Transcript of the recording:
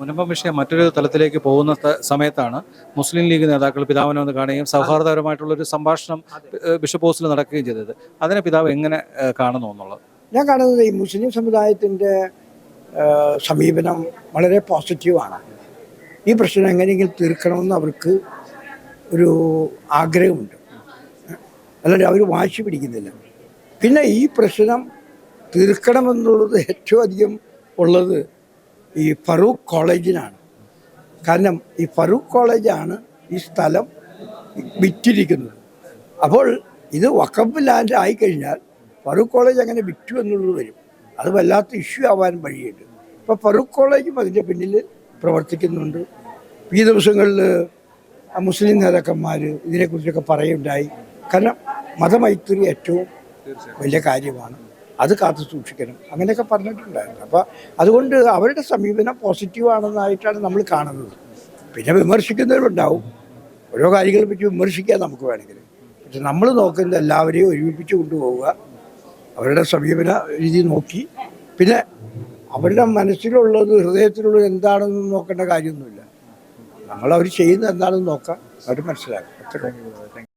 മുനമ്പം വിഷയം മറ്റൊരു തലത്തിലേക്ക് പോകുന്ന സമയത്താണ് മുസ്ലിം ലീഗ് നേതാക്കൾ പിതാവിനെ വന്ന് കാണുകയും സൗഹാർദ്ദപരമായിട്ടുള്ള ഒരു സംഭാഷണം ബിഷപ്പ് ഹൗസിൽ നടക്കുകയും ചെയ്തത്. അതിനെ പിതാവ് എങ്ങനെ കാണുന്നു എന്നുള്ളത്? ഞാൻ കാണുന്നത് ഈ മുസ്ലിം സമുദായത്തിന്റെ സമീപനം വളരെ പോസിറ്റീവാണ് ഈ പ്രശ്നം എങ്ങനെയെങ്കിലും തീർക്കണമെന്ന് അവർക്ക് ഒരു ആഗ്രഹമുണ്ട്. അല്ലാതെ അവർ വാശി പിടിക്കുന്നില്ല. പിന്നെ ഈ പ്രശ്നം തീർക്കണമെന്നുള്ളത് ഏറ്റവും അധികം ഉള്ളത് ഈ ഫറൂഖ് കോളേജിനാണ്. കാരണം ഈ ഫറൂഖ് കോളേജാണ് ഈ സ്ഥലം വിറ്റിരിക്കുന്നത്. അപ്പോൾ ഇത് വക്കഫ് ലാൻഡ് ആയിക്കഴിഞ്ഞാൽ ഫറൂഖ് കോളേജ് അങ്ങനെ വിറ്റു എന്നുള്ളത് വരും. അത് വല്ലാത്ത ഇഷ്യൂ ആവാൻ വഴിയുണ്ട്. ഇപ്പോൾ ഫറൂഖ് കോളേജും അതിന്റെ പിന്നിൽ പ്രവർത്തിക്കുന്നുണ്ട്. ഈ ദിവസങ്ങളിൽ മുസ്ലിം നേതാക്കന്മാർ ഇതിനെക്കുറിച്ചൊക്കെ പറയുണ്ടായി. കാരണം മതമൈത്രി ഏറ്റവും വലിയ കാര്യമാണ്. അത് കാത്തു സൂക്ഷിക്കണം. അങ്ങനെയൊക്കെ പറഞ്ഞിട്ടുണ്ടായിരുന്നു. അപ്പോൾ അതുകൊണ്ട് അവരുടെ സമീപനം പോസിറ്റീവാണെന്നായിട്ടാണ് നമ്മൾ കാണുന്നത്. പിന്നെ വിമർശിക്കുന്നവരുണ്ടാവും. ഓരോ കാര്യങ്ങളെ പറ്റി വിമർശിക്കാം നമുക്ക് വേണമെങ്കിൽ. പക്ഷെ നമ്മൾ നോക്കുന്നത് എല്ലാവരെയും ഒരുമിപ്പിച്ച് കൊണ്ടുപോവുക അവരുടെ സമീപന രീതി നോക്കി. പിന്നെ അവരുടെ മനസ്സിലുള്ളത് ഹൃദയത്തിലുള്ളത് എന്താണെന്ന് നോക്കേണ്ട കാര്യമൊന്നുമില്ല. നമ്മൾ അവർ ചെയ്യുന്നത് എന്താണെന്ന് നോക്കാം. അവർ മനസ്സിലാക്കും.